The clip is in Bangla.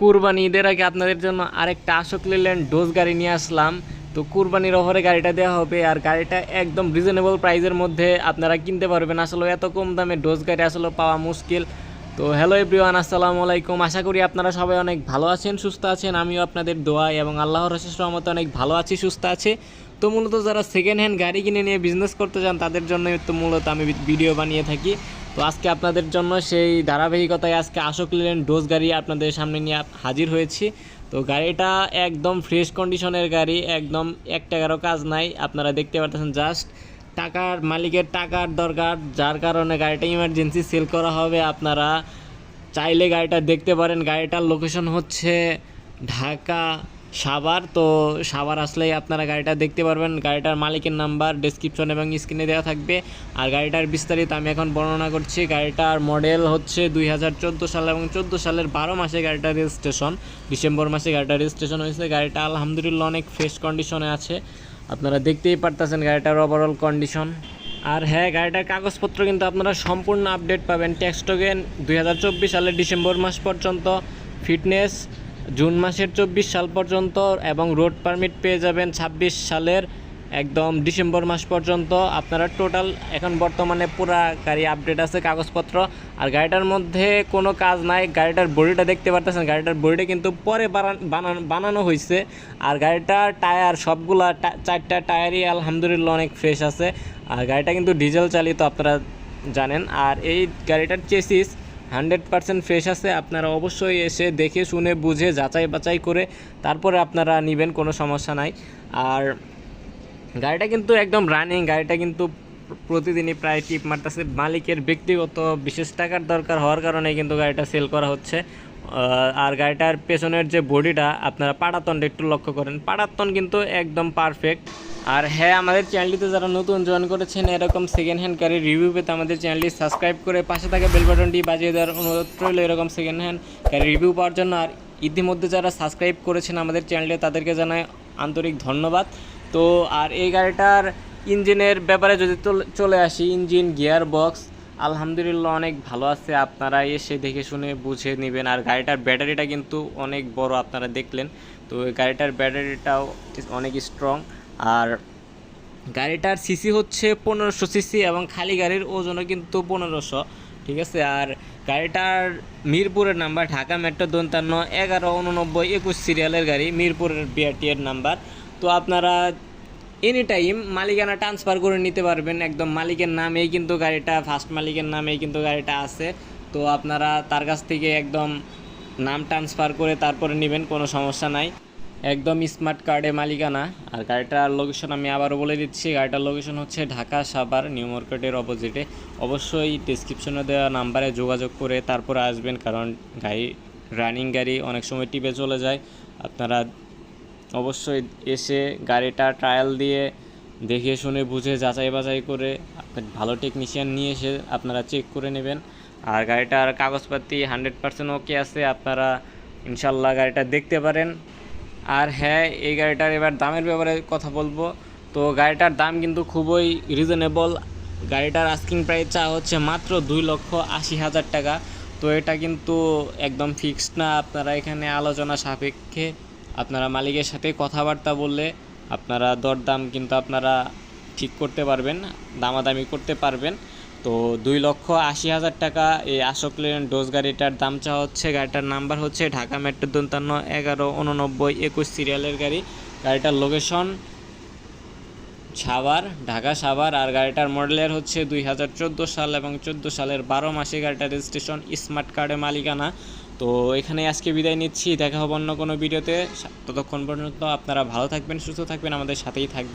কুরবানি ঈদের আগে আপনাদের জন্য আরেকটা আশোক লেল্যান্ড ডোজ গাড়ি নিয়ে আসলাম। তো কুরবানির অফারে গাড়িটা দেওয়া হবে আর গাড়িটা একদম রিজনেবল প্রাইজের মধ্যে আপনারা কিনতে পারবেন। আসলে এত কম দামে ডোজ গাড়ি আসলে পাওয়া মুশকিল। তো হ্যালো এভরিওয়ান আসসালামু আলাইকুম। আশা করি আপনারা সবাই অনেক ভালো আছেন, সুস্থ আছেন। আমিও আপনাদের দোয়া এবং আল্লাহর রশেষ রহমতে অনেক ভালো আছি, সুস্থ আছে। তো মূলত যারা সেকেন্ড হ্যান্ড গাড়ি কিনে নিয়ে বিজনেস করতে চান, তাদের জন্য তো মূলত আমি ভিডিও বানিয়ে থাকি। তো আজকে আপনাদের জন্য সেই ধারাবাহিকতায় আজকে আশোক লেল্যান্ড ডোজ গাড়ি আপনাদের সামনে নিয়ে হাজির হয়েছি। তো গাড়িটা একদম ফ্রেশ কন্ডিশনের গাড়ি, একদম এক টাকারও কাজ নাই। আপনারা দেখতে পাচ্ছেন জাস্ট টাকার মালিকের টাকার দরকার, যার কারণে গাড়িটা ইমার্জেন্সি সেল করা হবে। আপনারা চাইলে গাড়িটা দেখতে পারেন। গাড়িটার লোকেশন হচ্ছে ঢাকা সাভার, তো সাভার আসলেই আপনারা গাড়িটা দেখতে পারবেন। গাড়িটার মালিকের নাম্বার ডেসক্রিপশন এবং স্ক্রিনে দেওয়া থাকবে। আর গাড়িটার বিস্তারিত আমি এখন বর্ণনা করছি। গাড়িটার মডেল হচ্ছে দুই হাজার চোদ্দ সাল এবং চোদ্দ সালের বারো মাসে গাড়িটার রেজিস্ট্রেশন ডিসেম্বর মাসে গাড়িটার রেজিস্ট্রেশন হয়েছে। গাড়িটা আলহামদুলিল্লাহ অনেক ফ্রেশ কন্ডিশনে আছে। আপনারা দেখতেই পারতেছেন গাড়িটার ওভারঅল কন্ডিশন আর হ্যাঁ গাড়িটার কাগজপত্র কিন্তু আপনারা সম্পূর্ণ আপডেট পাবেন। ট্যাক্স টোকেন দুই হাজার চব্বিশ সালের ডিসেম্বর মাস পর্যন্ত। ফিটনেস জুন মাসের চব্বিশ সাল পর্যন্ত এবং রোড পারমিট পেয়ে যাবেন ছাব্বিশ সালের একদম ডিসেম্বর মাস পর্যন্ত। আপনারা টোটাল এখন বর্তমানে পুরা গাড়ি আপডেট আছে, কাগজপত্র। আর গাড়িটার মধ্যে কোনো কাজ নাই, গাড়িটার বডিটা দেখতে পারতেছেন, গাড়িটার বডিটা কিন্তু পরে বানান- বানান- হয়েছে আর গাড়িটার টায়ার, সবগুলা চারটা টায়ারই আলহামদুলিল্লাহ অনেক ফ্রেশ আছে। আর গাড়িটা কিন্তু ডিজেল চালিত, আপনারা জানেন। আর এই গাড়িটার চেসিস হান্ড্রেড পার্সেন্ট ফ্রেশ আছে। আপনারা অবশ্যই এসে দেখে শুনে, বুঝে, যাচাই বাছাই করে তারপরে আপনারা নেবেন, কোনো সমস্যা নাই। আর গাড়িটা কিন্তু একদম রানিং গাড়িটা কিন্তু প্রতিদিনই প্রায় টিপ মারতেছে। মালিকের ব্যক্তিগত বিশেষ টাকার দরকার হওয়ার কারণে কিন্তু গাড়িটা সেল করা হচ্ছে। আর গাড়িটার পেছনের যে বডিটা, আপনারা পাড়াতনটা একটু লক্ষ্য করেন। পাড়াতন কিন্তু একদম পারফেক্ট আর হ্যাঁ আমাদের চ্যানেলটিতে যারা নতুন জয়েন করেছেন, এরকম সেকেন্ড হ্যান্ড গাড়ির রিভিউ পেতে আমাদের চ্যানেলটি সাবস্ক্রাইব করে পাশে থাকা বেল বাটনটি বাজিয়ে দেওয়ার অনুরোধ রইল এরকম সেকেন্ড হ্যান্ড গাড়ির রিভিউ পাওয়ার জন্য। আর ইতিমধ্যে যারা সাবস্ক্রাইব করেছেন আমাদের চ্যানেলে তাদেরকে জানাই আন্তরিক ধন্যবাদ। তো, আর এই গাড়িটার ইঞ্জিনের ব্যাপারে যদি চল- চলে আসি, ইঞ্জিন গিয়ার বক্স আলহামদুলিল্লাহ অনেক ভালো আছে। আপনারা এসে দেখে শুনে বুঝে নেবেন। আর গাড়িটার ব্যাটারিটা কিন্তু অনেক বড় আপনারা দেখলেন। তো গাড়িটার ব্যাটারিটাও অনেক স্ট্রং আর গাড়িটার সিসি হচ্ছে পনেরোশো সিসি এবং খালি গাড়ির ওজনও কিন্তু পনেরোশো, ঠিক আছে? আর গাড়িটার মিরপুরের নাম্বার ঢাকা মেট্রো দন্তান্ন এগারো উননব্বই একুশ সিরিয়ালের গাড়ি, মিরপুরের বিআরটি এর নাম্বার। তো আপনারা এনি টাইম মালিকানা ট্রান্সফার করে নিতে পারবেন। একদম মালিকের নামেই কিন্তু গাড়িটা ফার্স্ট মালিকের নামেই কিন্তু গাড়িটা আছে। তো আপনারা তার কাছ থেকে একদম নাম ট্রান্সফার করে তারপরে নেবেন, কোনো সমস্যা নাই। একদম স্মার্ট কার্ডে মালিকানা। আর গাড়িটার লোকেশন আমি আবারও বলে দিচ্ছি, গাড়িটার লোকেশন হচ্ছে ঢাকা সাভার, নিউ মার্কেটের অপোজিটে অবশ্যই ডিসক্রিপশনে দেওয়া নাম্বারে যোগাযোগ করে তারপরে আসবেন, কারণ গাড়ি রানিং গাড়ি অনেক সময় টিপে চলে যায়। আপনারা অবশ্যই এসে গাড়িটা ট্রায়াল দিয়ে দেখে শুনে বুঝে যাচাই বাছাই করে ভালো টেকনিশিয়ান নিয়ে এসে আপনারা চেক করে নেবেন। আর গাড়িটার কাগজপাতি হান্ড্রেড পার্সেন্ট ওকে আছে, আপনারা ইনশাল্লাহ গাড়িটা দেখতে পারেন। আর হ্যাঁ এই গাড়িটার এবার দামের ব্যাপারে কথা বলব। তো গাড়িটার দাম কিন্তু খুবই রিজনেবল গাড়িটার আস্কিং প্রাইস চা হচ্ছে মাত্র দুই লক্ষ আশি হাজার টাকা। তো এটা কিন্তু একদম ফিক্সড না, আপনারা এখানে আলোচনা সাপেক্ষে আপনারা মালিকের সাথে কথাবার্তা বললে আপনারা দরদাম কিন্তু আপনারা ঠিক করতে পারবেন, দামাদামি করতে পারবেন। তো দুই লক্ষ আশি হাজার টাকা এই আশোক লেন ডোজ গাড়িটার দাম চাওয়া হচ্ছে, গাড়িটার নাম্বার হচ্ছে ঢাকা মেট্রো দন্তান্ন এগারো উননব্বই একুশ সিরিয়ালের গাড়ি। গাড়িটার লোকেশন সাভার, ঢাকা সাভার, আর গাড়িটার মডেলের হচ্ছে দুই হাজার চোদ্দ সাল এবং চোদ্দ সালের বারো মাসে গাড়িটার রেজিস্ট্রেশন স্মার্ট কার্ডে মালিকানা। তো এখানে আজকে বিদায় নিচ্ছি। দেখা হবে অন্য কোনো ভিডিওতে। ততক্ষণ পর্যন্ত আপনারা ভালো থাকবেন, সুস্থ থাকবেন, আমাদের সাথেই থাকবেন।